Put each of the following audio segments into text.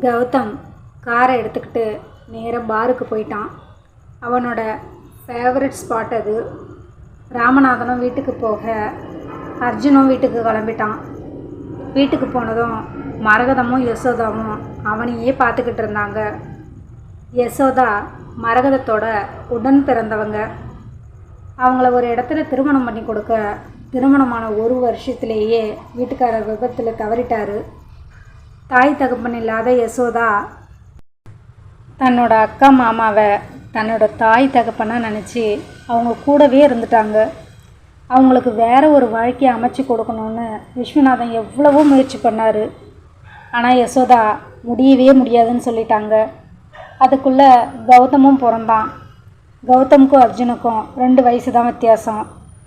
கௌதம் காரை எடுத்துக்கிட்டு நேராக பாருக்கு போயிட்டான். அவனோட ஃபேவரட் ஸ்பாட் அது. ராமநாதனும் வீட்டுக்கு போக அர்ஜுனும் வீட்டுக்கு கிளம்பிட்டான். வீட்டுக்கு போனதும் மரகதமும் யசோதாவும் அவனையே பார்த்துக்கிட்டு இருந்தாங்க. யசோதா மரகதத்தோட உடன் பிறந்தவங்க. அவங்கள ஒரு இடத்துல திருமணம் பண்ணி கொடுக்க திருமணமான ஒரு வருஷத்துலேயே வீட்டுக்காரர் விபத்தில் தவறிட்டாரு. தாய் தகப்பன் இல்லாத யசோதா. தன்னோட அக்கா மாமாவை தன்னோட தாய் தகப்பனாக நினச்சி அவங்க கூடவே இருந்துட்டாங்க. அவங்களுக்கு வேறு ஒரு வாழ்க்கையை அமைச்சு கொடுக்கணும்னு விஸ்வநாதன் எவ்வளவோ முயற்சி பண்ணார். ஆனால் யசோதா முடியவே முடியாதுன்னு சொல்லிட்டாங்க. அதுக்குள்ளே கௌதமும் பிறந்தான். கௌதமுக்கும் அர்ஜுனுக்கும் ரெண்டு வயசு தான் வித்தியாசம்.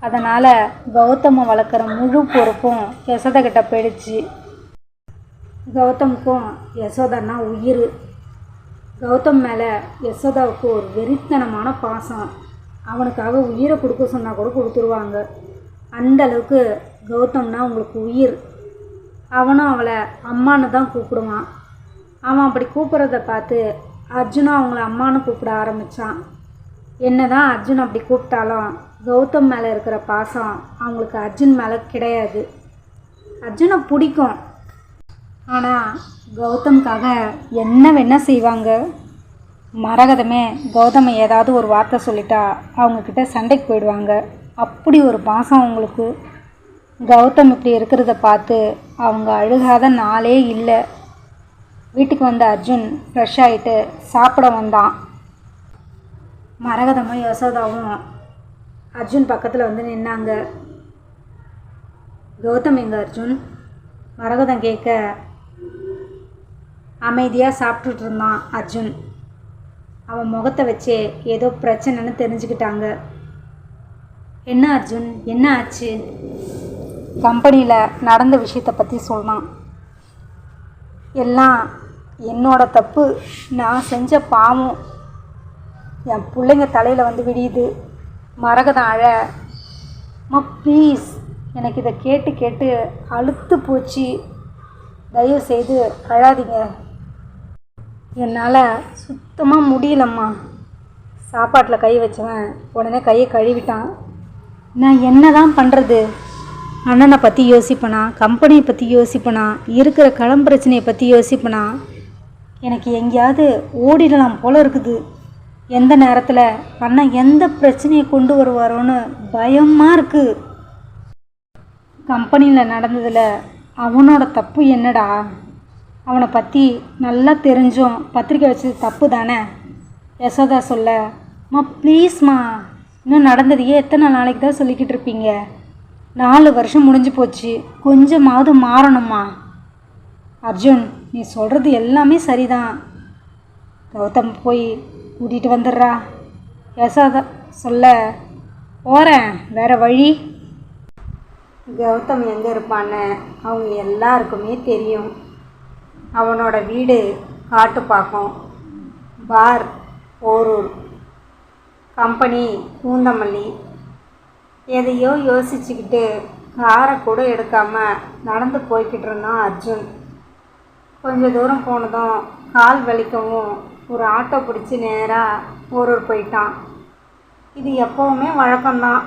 அதனால் கௌதமை வளர்க்குற முழு பொறுப்பும் யசோதா கிட்ட போயிடுச்சு. கௌதமுக்கும் யசோதான்னா உயிர். கௌதம் மேலே யசோதாவுக்கு ஒரு வெறித்தனமான பாசம். அவனுக்காக உயிரை கொடுக்க சொன்னால் கூட கொடுத்துருவாங்க. அந்த அளவுக்கு கௌதம்னா அவங்களுக்கு உயிர். அவனும் அவளை அம்மான்னு தான் கூப்பிடுவான். அவன் அப்படி கூப்பிட்றத பார்த்து அர்ஜுனும் அவங்கள அம்மான்னு கூப்பிட ஆரம்பித்தான் என்ன தான் அர்ஜுன் அப்படி கூப்பிட்டாலும் கௌதம் மேலே இருக்கிற பாசம் அவங்களுக்கு அர்ஜுன் மேலே கிடையாது. அர்ஜுனை பிடிக்கும். ஆனால் கௌதம்காக என்ன வேணால் செய்வாங்க? மரகதமே கௌதமை ஏதாவது ஒரு வார்த்தை சொல்லிட்டா அவங்கக்கிட்ட சண்டைக்கு போயிடுவாங்க. அப்படி ஒரு பாசம் அவங்களுக்கு. கௌதம் இப்படி இருக்கிறத பார்த்து அவங்க அழுகாத நாளே இல்லை. வீட்டுக்கு வந்த அர்ஜுன் ஃப்ரெஷ் ஆகிட்டு சாப்பிட வந்தான். மரகதமும் யசோதாவும் அர்ஜுன் பக்கத்தில் வந்து நின்னாங்க. கௌதம் எங்கள் அர்ஜுன்? மரகதம் கேட்க அமைதியாக சாப்பிட்டுட்டு இருந்தான் அர்ஜுன். அவன் முகத்தை வச்சே ஏதோ பிரச்சனைன்னு தெரிஞ்சுக்கிட்டாங்க. என்ன அர்ஜுன்? என்ன ஆச்சு? கம்பெனியில் நடந்த விஷயத்தை பற்றி சொன்னான் எல்லாம் என்னோட தப்பு. நான் செஞ்ச பாவம். என் பிள்ளைங்க தலையில் வந்து விடியுது. மரகதம் அழ. அம்மா ப்ளீஸ் எனக்கு இதை கேட்டு கேட்டு அழுத்து போச்சு. தயவு செய்து அழாதீங்க. என்னால் சுத்தமாக முடியலம்மா. சாப்பாட்டில் கை வச்சவன் உடனே கையை கழுவிட்டான். நான் என்ன தான் பண்ணுறது அண்ணனை பற்றி யோசிப்பனா? கம்பெனியை பற்றி யோசிப்பனா? இருக்கிற களம் பிரச்சனையை பற்றி யோசிப்பனா? எனக்கு எங்கேயாவது ஓடிடலாம் போல இருக்குது. எந்த நேரத்தில் அண்ணன் எந்த பிரச்சனையை கொண்டு வருவாரோன்னு பயமாக இருக்குது கம்பெனியில் நடந்ததில் அவனோட தப்பு என்னடா? அவனை பற்றி நல்லா தெரிஞ்சும். பத்திரிக்கை வச்சது தப்பு தானே? யசோதா சொல்ல மா. ப்ளீஸ்மா இன்னும் நடந்ததையே எத்தனை நாளைக்கு தான் சொல்லிக்கிட்டு இருப்பீங்க? நாலு வருஷம் முடிஞ்சு போச்சு. கொஞ்சமாவது மாறணுமா அர்ஜுன் நீ சொல்கிறது எல்லாமே சரிதான். கௌதம் போய் கூட்டிகிட்டு வந்துடுறா. யசோதா சொல்ல போகிறேன் வேறு வழி? கௌதம் எங்கே இருப்பான்னு அவங்க எல்லாருக்குமே தெரியும். அவனோட வீடு காட்டுப்பாக்கம் பார் ஓரூர் கம்பெனி பூந்தமல்லி. எதையோ யோசிச்சுக்கிட்டு காரை கூட எடுக்காமல் நடந்து போய்கிட்டு இருந்தான் அர்ஜுன். கொஞ்சம் தூரம் போனதும் கால் வலிக்கவும் ஒரு ஆட்டோ பிடிச்சி நேராக ஓரூர் போயிட்டான். இது எப்போவுமே வழக்கம்தான்.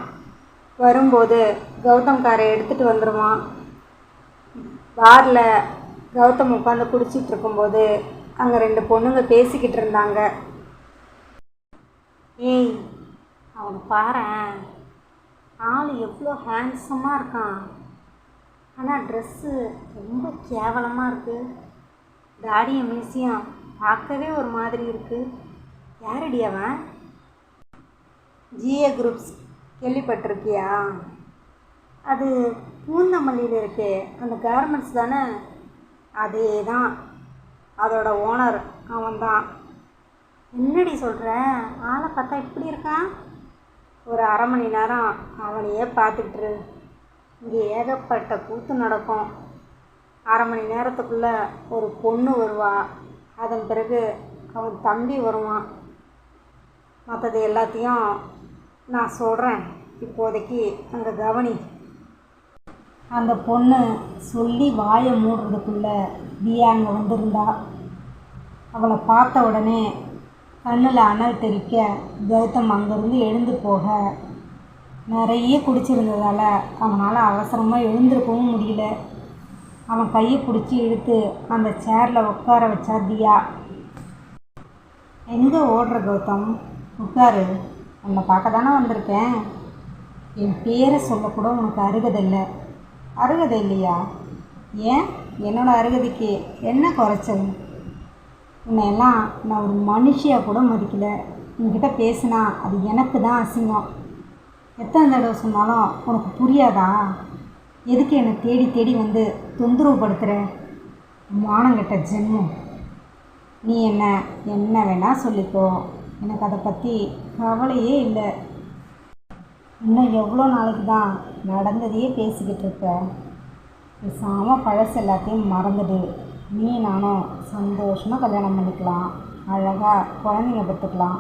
வரும்போது கௌதம் காரை எடுத்துகிட்டு வந்துடுவான் பாரில் கௌதம் உட்காந்து குடிச்சிட்டு இருக்கும்போது அங்கே ரெண்டு பொண்ணுங்க பேசிக்கிட்டு இருந்தாங்க ஏய் அவனை பாரேன். ஆள் எவ்வளோ ஹேண்ட்ஸமாக இருக்கான். ஆனால் ட்ரெஸ்ஸு ரொம்ப கேவலமாக இருக்குது தாடிய மியூசியம் பார்க்கவே ஒரு மாதிரி இருக்குது யாரடி அவன்? ஜிஏ குரூப்ஸ் கேள்விப்பட்டிருக்கியா? அது பூந்தமல்லியில் இருக்கே. அந்த கார்மெண்ட்ஸ் தானே? அதே தான் அதோட ஓனர் அவன்தான். என்னடி சொல்கிற ஆளை பார்த்தா இப்படி இருக்கான் ஒரு அரை மணி நேரம் அவனையே பார்த்துக்கிட்டு இங்கே ஏகப்பட்ட கூத்து நடக்கும். அரை மணி நேரத்துக்குள்ளே ஒரு பொண்ணு வருவா. அதன் பிறகு அவன் தம்பி வருவான். மற்றது எல்லாத்தையும் நான் சொல்கிறேன் இப்போதைக்கு அங்கே கவனி. அந்த பொண்ணு சொல்லி வாயை மூடுறதுக்குள்ளே தியா அங்கே வந்திருந்தா. அவளை பார்த்த உடனே கண்ணில் அனல் தெறிக்க கௌதம் அங்கேருந்து எழுந்து போக. நிறைய குடிச்சிருந்ததால் அவனால் அவசரமாக எழுந்திருக்கவும் முடியல. அவன் கையை பிடிச்சி இழுத்து அந்த சேரில் உட்கார வச்சா தியா. எங்கே ஓடுற கௌதம்? உட்காரு. உன்னை பார்க்க தானே வந்திருக்கேன். என் பேரை சொல்லக்கூட உனக்கு அருகதில்லை. அருகதை இல்லையா? ஏன்? என்னோட அருகதைக்கு என்ன குறைச்சல்? உன்னையெல்லாம் நான் ஒரு மனுஷியாக கூட மதிக்கல. உன்கிட்ட பேசினா அது எனக்கு தான் அசிங்கம். எத்தனை தடவை சொன்னாலும் உனக்கு புரியாதா? எதுக்கு என்னை தேடி தேடி வந்து தொந்தரவுப்படுத்துகிற மானங்கெட்ட ஜென்மம். நீ என்ன என்ன வேணால் சொல்லிக்கோ. எனக்கு அதை பற்றி கவலையே இல்லை. இன்னும் எவ்வளோ நாளைக்கு தான் நடந்ததையே பேசிக்கிட்டு இருக்க? பேசாமல் பழசு எல்லாத்தையும் மறந்துடு. நீ நானும் சந்தோஷமாக கல்யாணம் பண்ணிக்கலாம். அழகாக குழந்தைங்க பெற்றுக்கலாம்.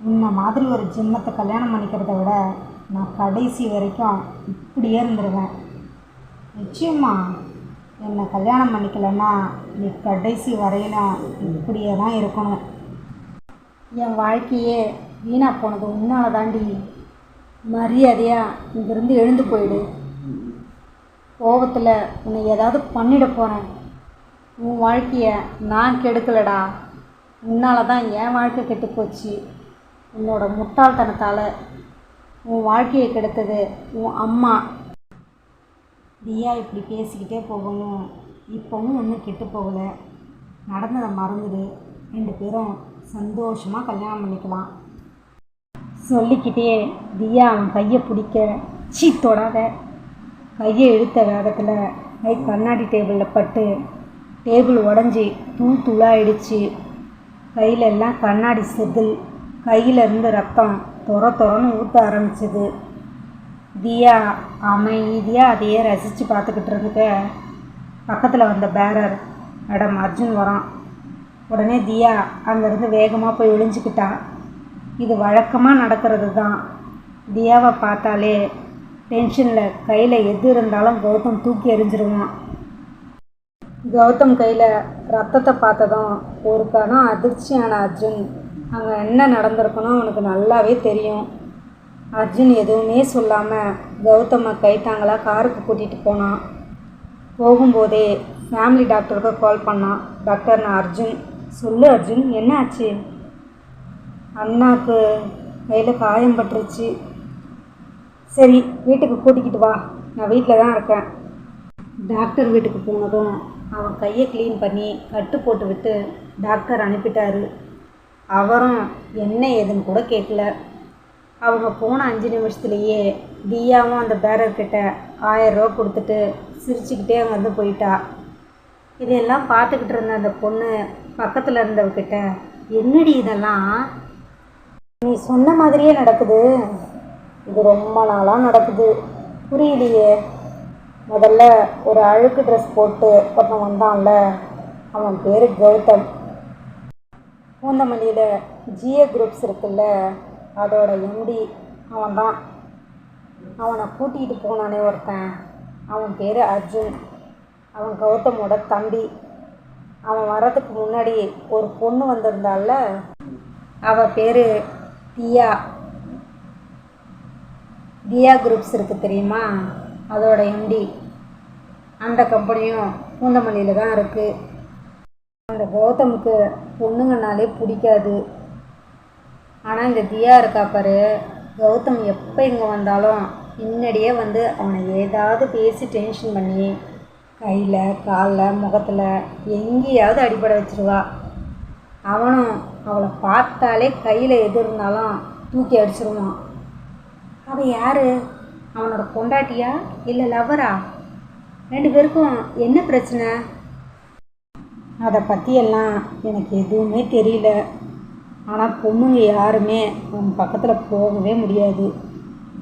உன்னை மாதிரி ஒரு ஜென்மத்தை கல்யாணம் பண்ணிக்கிறத விட நான் கடைசி வரைக்கும் இப்படியே இருந்துருவேன். நிச்சயமா என்னை கல்யாணம் பண்ணிக்கலன்னா நீ கடைசி வரையிலும் இப்படியே தான் இருக்கணும். என் வாழ்க்கையே வீணாக போனது உன்னால் தாண்டி மரியாதையாக இங்கேருந்து எழுந்து போயிடு. கோபத்தில் உன்னை ஏதாவது பண்ணிட போகிறேன் உன் வாழ்க்கையை நான் கெடுக்கலடா. உன்னால தான் என் வாழ்க்கை கெட்டு போச்சு உன்னோட முட்டாள்தனத்தால் உன் வாழ்க்கையை கெடுத்தது உன் அம்மா. தியா இப்படி பேசிக்கிட்டே போகணும் இப்போவும் ஒன்றும் கெட்டு போகலை. நடந்ததை மறந்துடு. ரெண்டு பேரும் சந்தோஷமாக கல்யாணம் பண்ணிக்கலாம். சொல்லிக்கிட்டே தியா அவன் கையை பிடிக்க சீ தொடாத. கையை இழுத்த வேகத்தில் கை கண்ணாடி டேபிளில் பட்டு டேபிள் உடஞ்சி தூள் துளாயிடுச்சு. கையில எல்லாம் கண்ணாடி செதில் கையில் இருந்து ரத்தம் தொர தொரன்னு ஊற்ற ஆரம்பிச்சது. தியா அமைதியாக அதையே ரசித்து பார்த்துக்கிட்டு இருந்துக்க. பக்கத்தில் வந்த பேரர் மேடம் அர்ஜுன் வரான். உடனே தியா அங்கேருந்து வேகமாக போய் ஒளிஞ்சுக்கிட்டா. இது வழக்கமாக நடக்கிறது தான் தியாவை பார்த்தாலே டென்ஷனில் கையில் எது இருந்தாலும் கௌதம் தூக்கி எறிஞ்சிருவான். கௌதம் கையில் ரத்தத்தை பார்த்ததும் ஒரு கணம் அதிர்ச்சியான அர்ஜுன். அங்கே என்ன நடந்திருக்குன்னு அவனுக்கு நல்லாவே தெரியும். அர்ஜுன் எதுவுமே சொல்லாமல் கௌதமை கைத்தாங்களாக காருக்கு கூட்டிகிட்டு போனான். போகும்போதே ஃபேமிலி டாக்டருக்கு கால் பண்ணான். டாக்டர் நான் அர்ஜுன். சொல்லு அர்ஜுன் என்ன ஆச்சு? அண்ணாக்கு கையில் காயம் பட்டுருச்சு. சரி வீட்டுக்கு கூட்டிக்கிட்டு வா. நான் வீட்டில் தான் இருக்கேன். டாக்டர் வீட்டுக்கு போனதும் அவன் கையை க்ளீன் பண்ணி கட்டு போட்டு விட்டு டாக்டர் அனுப்பிட்டாரு. அவரும் என்ன ஏதுன்னு கூட கேட்கல. அவங்க போன அஞ்சு நிமிஷத்துலேயே தியாவும் அந்த பேரர்கிட்ட ஆயரூவா கொடுத்துட்டு சிரிச்சுக்கிட்டே அங்கேருந்து போயிட்டா. இதையெல்லாம் பார்த்துக்கிட்டு இருந்த அந்த பொண்ணு பக்கத்தில் இருந்தவகிட்ட என்னடி இதெல்லாம்? நீ சொன்ன மாதிரியே நடக்குது. இது ரொம்ப நாளாக நடக்குது. புரியலையே முதல்ல ஒரு அழுக்கு ட்ரெஸ் போட்டு ஒருத்தன் வந்தான்ல அவன் பேர் கௌதம். பூந்தமல்லியில் ஜிஏ குரூப்ஸ் இருக்குல்ல அதோட எம்டி அவன் தான் அவனை கூட்டிகிட்டு போனானே ஒருத்தன். அவன் பேர் அர்ஜுன். அவன் கௌதமோட தம்பி. அவன் வர்றதுக்கு முன்னாடி ஒரு பொண்ணு வந்திருந்தாள்ல அவள் பேர் தியா. தியா குரூப்ஸ் இருக்குது தெரியுமா? அதோட எம்டி அந்த கம்பெனியும் பூந்தமல்லியில் தான் இருக்குது அந்த கௌதமுக்கு பொண்ணுங்கனாலே பிடிக்காது. ஆனால் இந்த தியா இருக்கா பாரு. கௌதம் எப்போ இங்கே வந்தாலும் முன்னாடியே வந்து அவனை ஏதாவது பேசி டென்ஷன் பண்ணி கையில் காலில் முகத்தில் எங்கேயாவது அடிப்படை வச்சுருவா. அவனும் அவளை பார்த்தாலே கையில் எது இருந்தாலும் தூக்கி அடிச்சிருவான். அவள் யார்? அவனோட கொண்டாட்டியா இல்லை லவ்வரா ரெண்டு பேருக்கும் என்ன பிரச்சனை? அதை பற்றியெல்லாம் எனக்கு எதுவுமே தெரியல. ஆனால் பொண்ணுங்க யாருமே அவன் பக்கத்தில் போகவே முடியாது.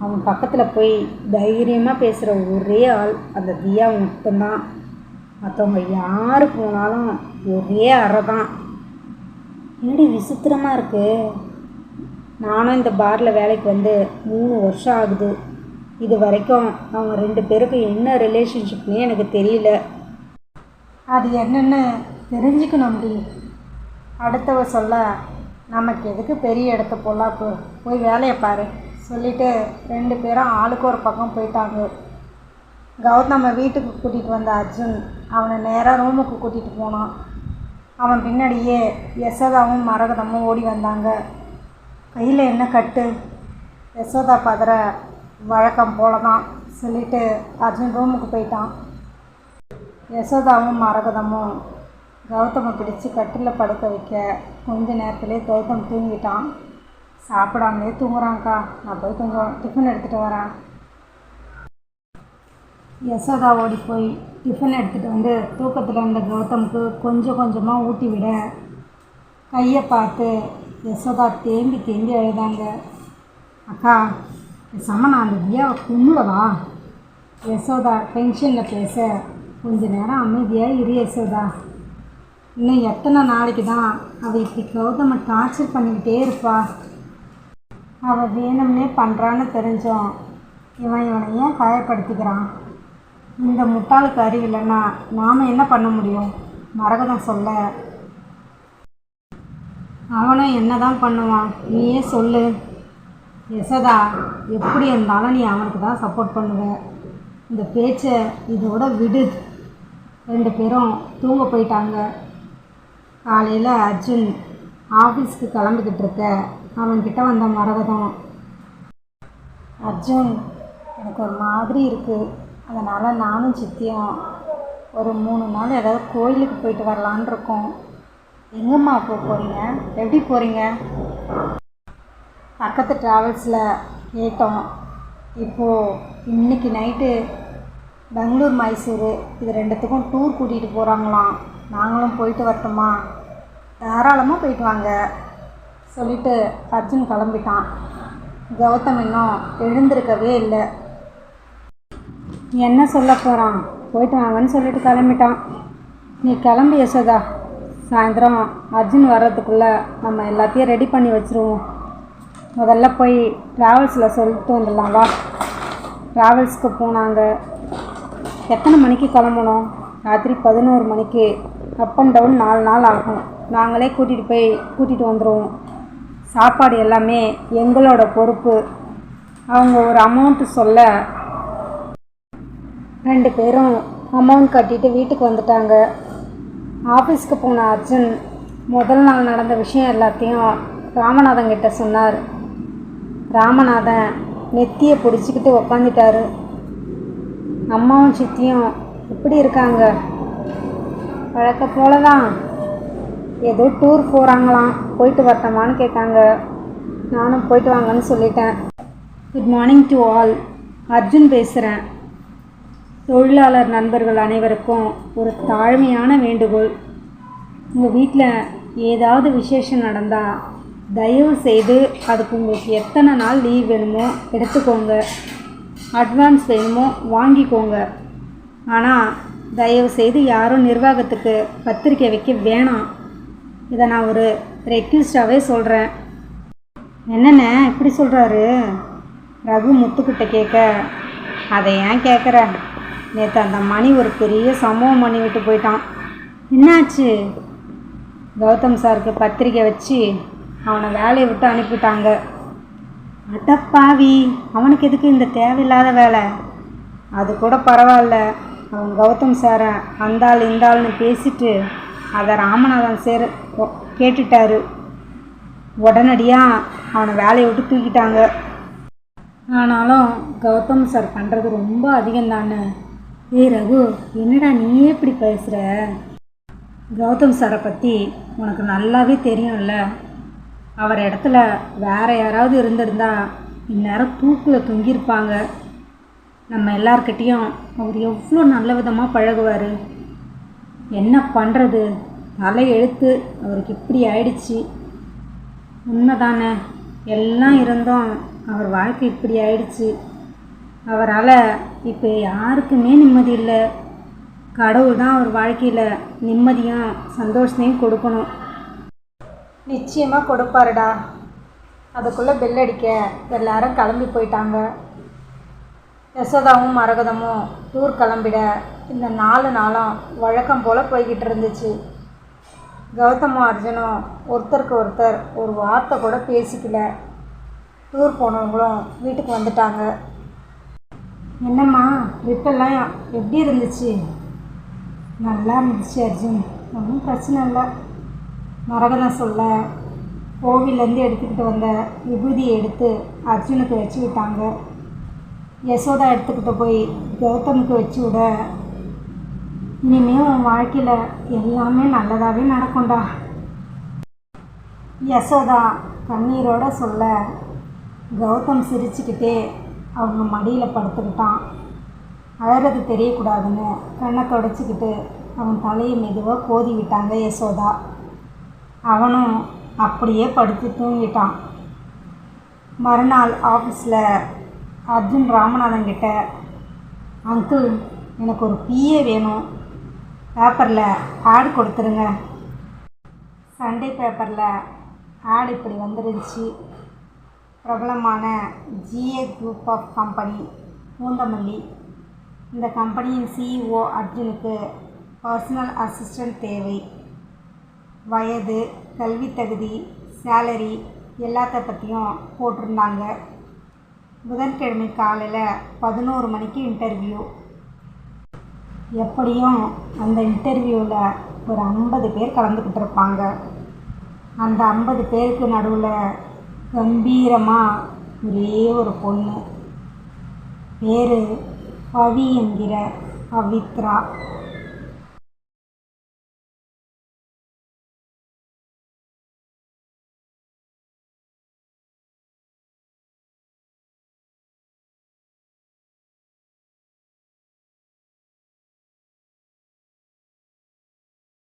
அவன் பக்கத்தில் போய் தைரியமாக பேசுகிற ஒரே ஆள் அந்த தியா மட்டும்தான். மற்றவங்க யார் போனாலும் ஒரே அறை தான் என்னடி விசித்திரமாக இருக்குது நானும் இந்த பாரில் வேலைக்கு வந்து மூணு வருஷம் ஆகுது. இது வரைக்கும் அவங்க ரெண்டு பேருக்கும் என்ன ரிலேஷன்ஷிப்னே எனக்கு தெரியல. அது என்னென்னு தெரிஞ்சுக்கணும்டி. அடுத்தவ சொல்ல நமக்கு எதுக்கு பெரிய இடத்த பொல்லாப்பு? போய் வேலையை பாரு சொல்லிட்டு ரெண்டு பேரும் ஆளுக்கு ஒரு பக்கம் போயிட்டாங்க. கௌதம வீட்டுக்கு கூட்டிகிட்டு வந்த அர்ஜுன் அவனை நேராக ரூமுக்கு கூட்டிகிட்டு போனான். அவன் பின்னாடியே யசோதாவும் மரகதமும் ஓடி வந்தாங்க. கையில் என்ன கட்டு? யசோதா பதற வழக்கம் போல தான் சொல்லிட்டு அர்ஜுன் ரூமுக்கு போயிட்டான். யசோதாவும் மரகதமும் கௌதமை பிடிச்சி கட்டில் படுக்க வைக்க கொஞ்ச நேரத்துலேயே கௌதம் தூங்கிட்டான். சாப்பிடாமலே தூங்குறான்க்கா. நான் போய் கொஞ்சம் டிஃபன் எடுத்துகிட்டு வரேன். யசோதா ஓடி போய் டிஃபன் எடுத்துகிட்டு வந்து தூக்கத்தில் இருந்த கௌதமுக்கு கொஞ்சம் கொஞ்சமாக ஊட்டி விட. கையை பார்த்து யசோதா தேம்பி தேம்பி அழுதாங்க. அக்கா பேசாம நான் அந்த தியாவை கும்பிடவா யசோதா டென்ஷனில் பேச கொஞ்ச நேரம் அமைதியாக இரு யசோதா. இன்னும் எத்தனை நாளைக்கு தான் அவள் இப்படி கௌதமை டார்ச்சர் பண்ணிக்கிட்டே இருப்பா? அவள் வேணும்னே பண்ணுறான்னு தெரிஞ்சோம். இவன் இவனை ஏன் காயப்படுத்திக்கிறான்? இந்த முட்டாளுக்கு அறிவில்லைன்னா நாம் என்ன பண்ண முடியும்? மரகதம் சொல்ல. அவனும் என்ன தான் பண்ணுவான்? நீயே சொல்லு. யசோதா எப்படி இருந்தாலும் நீ அவனுக்கு தான் சப்போர்ட் பண்ணுவ. இந்த பேச்சை இதோட விடு. ரெண்டு பேரும் தூங்க போயிட்டாங்க. காலையில் அர்ஜுன் ஆஃபீஸ்க்கு கிளம்பிக்கிட்டு இருக்க. அவன்கிட்ட வந்த மரகதம் அர்ஜுன் எனக்கு ஒரு மாதிரி இருக்குது அதனால் நானும் சித்தியும் ஒரு மூணு நாள் ஏதாவது கோயிலுக்கு போயிட்டு வரலான் இருக்கோம். எங்கம்மா போக போகிறீங்க எப்படி போகிறீங்க பக்கத்து ட்ராவல்ஸில் கேட்டோம். இப்போது இன்னைக்கு நைட்டு பெங்களூர் மைசூர் இது ரெண்டுத்துக்கும் டூர் கூட்டிகிட்டு போகிறாங்களாம் நாங்களும் போயிட்டு வரட்டுமா? தாராளமாக போயிட்டு வாங்க. சொல்லிட்டு அர்ஜுன் கிளம்பிட்டான். கௌதம் இன்னும் எழுந்திருக்கவே இல்லை. என்ன சொல்ல போகிறான் போயிட்டு வாங்கன்னு சொல்லிட்டு கிளம்பிட்டான். நீ கிளம்பி யசோதா. சாயந்தரம் அர்ஜுன் வர்றதுக்குள்ளே நம்ம எல்லாத்தையும் ரெடி பண்ணி வச்சுருவோம். முதல்ல போய் ட்ராவல்ஸில் சொல்லிட்டு வந்துடலாம் வா. ட்ராவல்ஸ்க்கு போனாங்க. எத்தனை மணிக்கு கிளம்பணும்? ராத்திரி பதினோரு மணிக்கு. அப் அண்ட் டவுன் நாலு நாள் ஆகும். நாங்களே கூட்டிகிட்டு போய் கூட்டிகிட்டு வந்துடுவோம் சாப்பாடு எல்லாமே எங்களோட பொறுப்பு. அவங்க ஒரு அமௌண்ட்டு சொல்ல ரெண்டு பேரும் அமௌண்ட் கட்டிட்டு வீட்டுக்கு வந்துட்டாங்க. ஆஃபீஸ்க்கு போன அர்ஜுன் முதல் நாள் நடந்த விஷயம் எல்லாத்தையும் ராமநாதன் கிட்ட சொன்னார். ராமநாதன் நெத்தியை பிடிச்சிக்கிட்டு உக்காந்துட்டார். அம்மாவும் சித்தியும் எப்படி இருக்காங்க? வழக்க போல தான் ஏதோ டூர் போகிறாங்களாம் போயிட்டு வரட்டமான்னு கேட்டாங்க. நானும் போயிட்டு வாங்கன்னு சொல்லிட்டேன். Good morning to all Arjun பேசுகிறேன் தொழிலாளர் நண்பர்கள் அனைவருக்கும் ஒரு தாழ்மையான வேண்டுகோள். உங்கள் வீட்டில் ஏதாவது விசேஷம் நடந்தால் தயவு செய்து அதுக்கு உங்களுக்கு எத்தனை நாள் லீவ் வேணுமோ எடுத்துக்கோங்க. அட்வான்ஸ் வேணுமோ வாங்கிக்கோங்க. ஆனால் தயவு செய்து யாரும் நிர்வாகத்துக்கு பத்திரிக்கை வைக்க வேணாம். இதை நான் ஒரு ரெக்யூஸ்டாகவே சொல்கிறேன் என்னண்ணே இப்படி சொல்கிறாரு ரகு முத்துக்கிட்ட கேட்க அதை ஏன் கேட்குற நேற்று அந்த மணி ஒரு பெரிய சம்பவம் பண்ணி விட்டு போயிட்டான். என்னாச்சு? கௌதம் சாருக்கு பத்திரிக்கை வச்சு அவனை வேலையை விட்டு அனுப்பிட்டாங்க அடப்பாவி அவனுக்கு எதுக்கு இந்த தேவையில்லாத வேலை? அது கூட பரவாயில்ல. அவன் கௌதம் சாரை அந்தாள் இந்தாள்னு பேசிட்டு அதை ராமநாதன் சேர் கேட்டுட்டாரு. உடனடியாக அவனை வேலையை விட்டு தூக்கிட்டாங்க. ஆனாலும் கௌதம் சார் பண்ணுறது ரொம்ப அதிகம் தானே ஏய் ரகு என்னடா நீயே இப்படி பேசுகிற கௌதம் சாரை பற்றி உனக்கு நல்லாவே தெரியும்ல. அவர் இடத்துல வேற யாராவது இருந்திருந்தா இந்நேரம் தூக்கில் தொங்கியிருப்பாங்க. நம்ம எல்லார்கிட்டேயும் அவர் எவ்வளோ நல்ல விதமாக பழகுவார். என்ன பண்ணுறது தலை எழுத்து அவருக்கு இப்படி ஆயிடுச்சு. உண்மைதானே? எல்லாம் இருந்தும் அவர் வாழ்க்கை இப்படி ஆயிடுச்சு. அவரால் இப்போ யாருக்குமே நிம்மதி இல்லை. கடவுள் தான் அவர் வாழ்க்கையில் நிம்மதியும் சந்தோஷத்தையும் கொடுக்கணும். நிச்சயமாக கொடுப்பாருடா. அதுக்குள்ளே பெல் அடிக்க எல்லாரும் கிளம்பி போயிட்டாங்க. யசோதாவும் மரகதமும் டூர் கிளம்பிட இந்த நாலு நாளும் வழக்கம் போல் போய்கிட்டு இருந்துச்சு. கௌதமும் அர்ஜுனும் ஒருத்தருக்கு ஒருத்தர் ஒரு வார்த்தை கூட பேசிக்கல. டூர் போனவங்களும் வீட்டுக்கு வந்துட்டாங்க. என்னம்மா ட்ரிப்பெல்லாம் எப்படி இருந்துச்சு? நல்லா இருந்துச்சு அர்ஜுன். ஒன்றும் பிரச்சனை இல்லை. மரகதம் சொல்ல கோவிலேருந்து எடுத்துக்கிட்டு வந்த விபூதியை எடுத்து அர்ஜுனுக்கு வச்சு விட்டாங்க. யசோதா எடுத்துக்கிட்டு போய் கௌதமுக்கு வச்சு விட. இனிமேல் உன் வாழ்க்கையில் எல்லாமே நல்லதாகவே நடக்கும்டா. யசோதா கண்ணீரோட சொல்ல கௌதம் சிரிச்சுக்கிட்டே அவங்க மடியில் படுத்துக்கிட்டான். அழறது தெரியக்கூடாதுன்னு கண்ணை தொடச்சிக்கிட்டு அவன் தலையை மெதுவாக கோதி விட்டாங்க யசோதா. அவனும் அப்படியே படுத்து தூங்கிட்டான். மறுநாள் ஆஃபீஸில் அர்ஜுன் ராமநாதன் கிட்ட அங்கிள் எனக்கு ஒரு பிஏ வேணும். பேப்பரில் ஆட் கொடுத்துருங்க. சண்டே பேப்பரில் ஆட் இப்படி வந்துருந்துச்சு. பிரபலமான GA group of company Poonamallee. இந்த கம்பெனியின் சிஇஓ அர்ஜுனுக்கு பர்சனல் அசிஸ்டன்ட் தேவை. வயது கல்வி தகுதி சேலரி எல்லாத்த பற்றியும் போட்டிருந்தாங்க. புதன்கிழமை காலையில் பதினோரு மணிக்கு இன்டர்வியூ எப்படியும் அந்த இன்டர்வியூவில் ஒரு ஐம்பது பேர் கலந்துக்கிட்டு இருப்பாங்க. அந்த ஐம்பது பேருக்கு நடுவில் கம்பீரமாக ஒரே ஒரு பொண்ணு. பேர் பவி என்கிற பவித்ரா.